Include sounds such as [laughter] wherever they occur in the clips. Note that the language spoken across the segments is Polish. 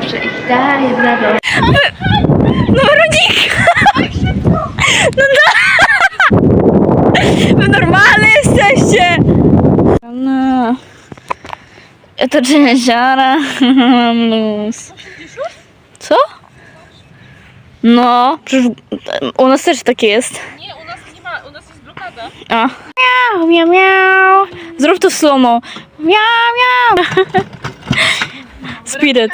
Zawsze ich daję w lewo. No rodzik! [laughs] No no! Wy normalne jesteście! No. Ja to cięciara. [laughs] Mam luz. Co? No, przecież u nas też takie jest. Nie, u nas nie ma, u nas jest blokada. A. Miau, miau, miau. Zrób to slomo. Miau, miau. [laughs] Spirit.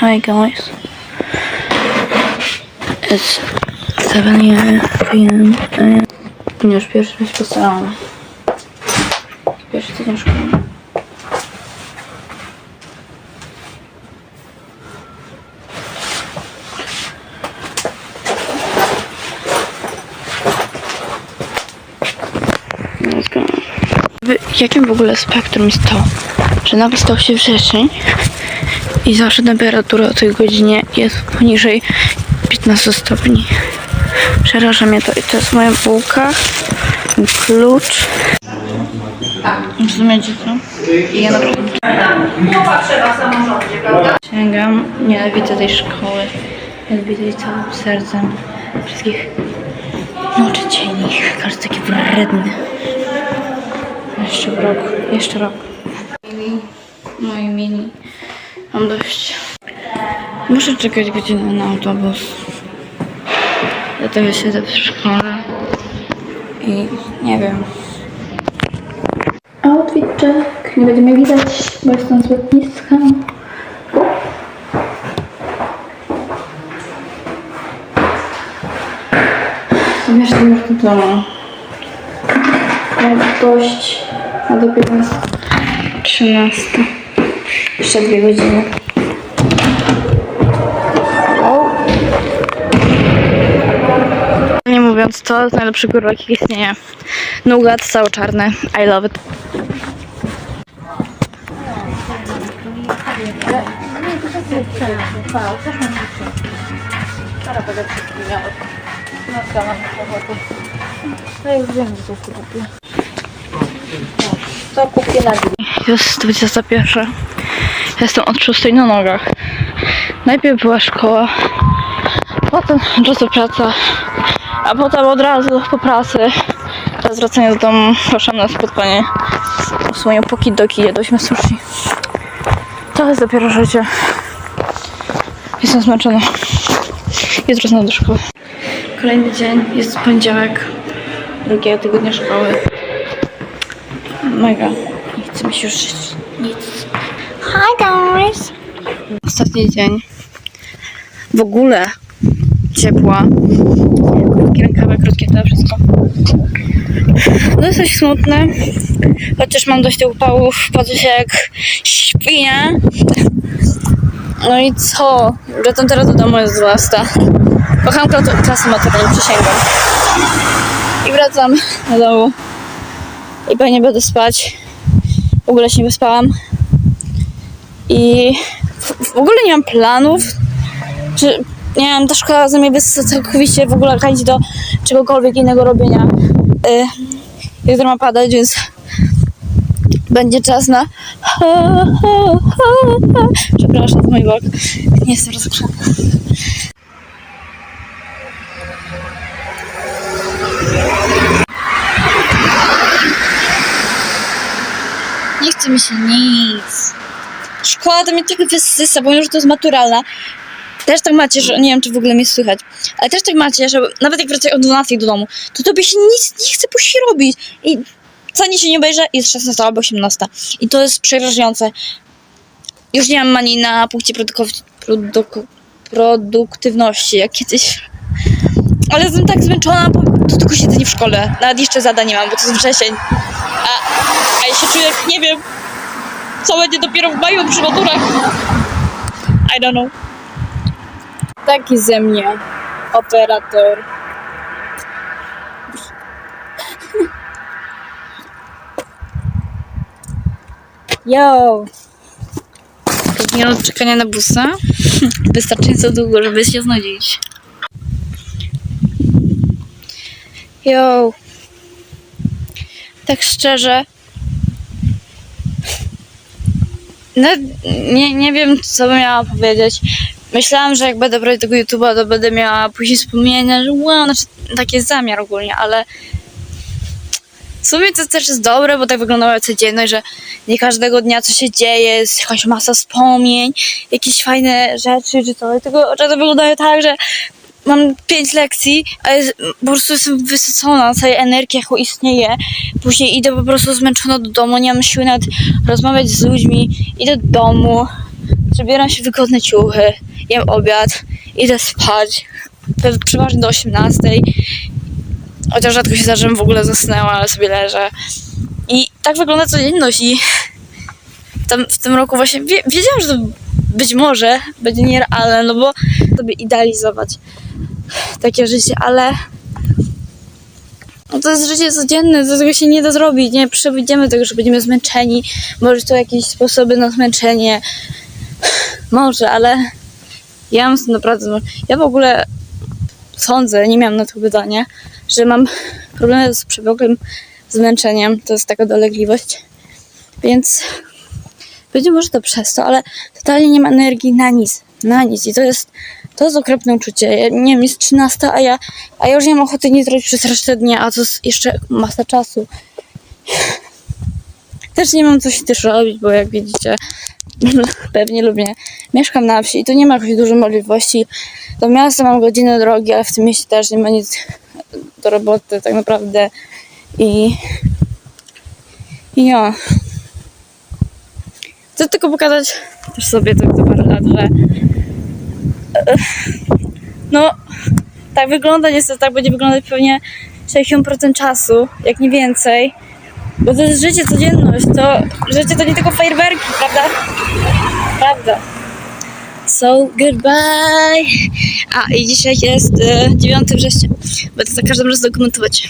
Hi guys. It's 7 p.m. już pierwszy raz. Pierwszy tydzień szkoły. W- Jakim w ogóle spektrum jest to, że nagle stał się wrzesień i zawsze temperatura o tej godzinie jest poniżej 15 stopni. Przeraża mnie to i to jest moja bułka, mój klucz. Rozumiecie to? I ja naprawdę sięgam, nienawidzę tej szkoły. Nienawidzę jej całym sercem. Wszystkich nauczycieli. Każdy taki wredny. Jeszcze rok, jeszcze rok. Mini, moi mini. Mam dość. Muszę czekać godzinę na autobus. Dlatego siedzę w szkole. I nie wiem. Outfit check. Nie będzie mnie widać, bo jestem z lotniska. Mieszkam już w domu. Jak dość, a do 15. 13. Jeszcze dwie godziny. Nie mówiąc, to jest najlepszy kurwa jaki istnieje. Nougat cały czarny. I love it. Jest 21. Jestem od 6 na nogach. Najpierw była szkoła, potem czasu praca, a potem od razu po pracy. Teraz wracanie do domu, poszłam na spotkanie z moją pokidoki, jedliśmy sushi. To jest dopiero życie. Jestem zmęczona. Jutro znowu do szkoły. Kolejny dzień, jest poniedziałek, drugiego tygodnia szkoły. Mega. Nie chce mi się już żyć. Nic. Hi guys! Ostatni dzień. W ogóle ciepła. Krótkie rękawy, krótkie to wszystko. Dosyć smutne. Chociaż mam dość upałów, patrzę się jak świnia. No i co? Wracam teraz do domu, jest 12. Kocham kla- klasy maturalne, przysięgam. I wracam do domu. I pewnie będę spać. W ogóle się nie wyspałam. I w, w ogóle nie mam planów. Czy, nie wiem, ta szkoła wysysa całkowicie w ogóle chęć do czegokolwiek innego robienia. Y, jutro ma padać, więc będzie czas na. Przepraszam za mój bok. Nie jestem rozgrzana. Nie chce mi się nic. Szkoła to mnie trochę wysysa, bo już to jest maturalna. Też tak macie, że nie wiem, czy w ogóle mnie słychać, ale też tak macie, że nawet jak wracacie o 12 do domu, to tobie się nic nie chce pójść robić. I co nic się nie obejrzy, jest 16 albo 18. I to jest przerażające. Już nie mam mani na punkcie produku- produktywności, jak kiedyś. Ale jestem tak zmęczona, bo to tylko siedzenie w szkole. Nawet jeszcze zadań nie mam, bo to jest wrzesień. A, a ja się czuję, jak nie wiem, co będzie dopiero w maju przy maturach. I don't know. Taki ze mnie operator. Yo! Minut czekania na busa. [laughs] Wystarczająco długo, żeby się znudzić. Yo. Tak szczerze. No, nie, nie wiem, co bym miała powiedzieć. Myślałam, że jak będę brać tego YouTube'a, to będę miała później wspomnienia, że wow, znaczy taki jest zamiar ogólnie, ale w sumie to też jest dobre, bo tak wygląda moja codzienność, że nie każdego dnia co się dzieje, jest jakaś masa wspomnień, jakieś fajne rzeczy czy coś, tylko czasem wyglądają tak, że mam pięć lekcji, a po prostu jestem wysycona całej energii, jaką istnieje. Później idę po prostu zmęczona do domu, nie mam siły nawet rozmawiać z ludźmi. Idę do domu, przebieram się wygodne ciuchy, jem obiad, idę spać, przeważnie do 18. Chociaż rzadko się zdarza, żebym w ogóle zasnęła, ale sobie leżę. I tak wygląda codzienność i w tym, w tym roku właśnie wie, wiedziałam, że to być może będzie nierealne, no bo sobie idealizować takie życie, ale no to jest życie codzienne, to tego się nie da zrobić, nie? Przewidziemy tego, że będziemy zmęczeni, może to jakieś sposoby na zmęczenie, może, ale ja mam naprawdę, ja w ogóle sądzę, nie miałam na to pytanie, że mam problemy z przebiegłym zmęczeniem, to jest taka dolegliwość, więc być może to przez to, ale totalnie nie ma energii na nic, na nic i to jest to jest okropne uczucie. Ja, nie wiem, jest 13, a ja, a ja już nie mam ochoty nic zrobić przez resztę dnia, a to jest jeszcze masa czasu. Też nie mam co się też robić, bo jak widzicie, [laughs] pewnie lubię. Mieszkam na wsi i tu nie ma jakichś dużo możliwości. Do miasta mam godzinę drogi, ale w tym mieście też nie ma nic do roboty tak naprawdę. I, i ja. Chcę tylko pokazać też sobie tak za parę lat, że no, tak wygląda niestety, tak będzie wyglądać pewnie 60% czasu, jak nie więcej. Bo to jest życie, codzienność, to życie to nie tylko fajerwerki, prawda? Prawda. So, goodbye. A, i dzisiaj jest e, 9 września. Będę za każdym razem dokumentować.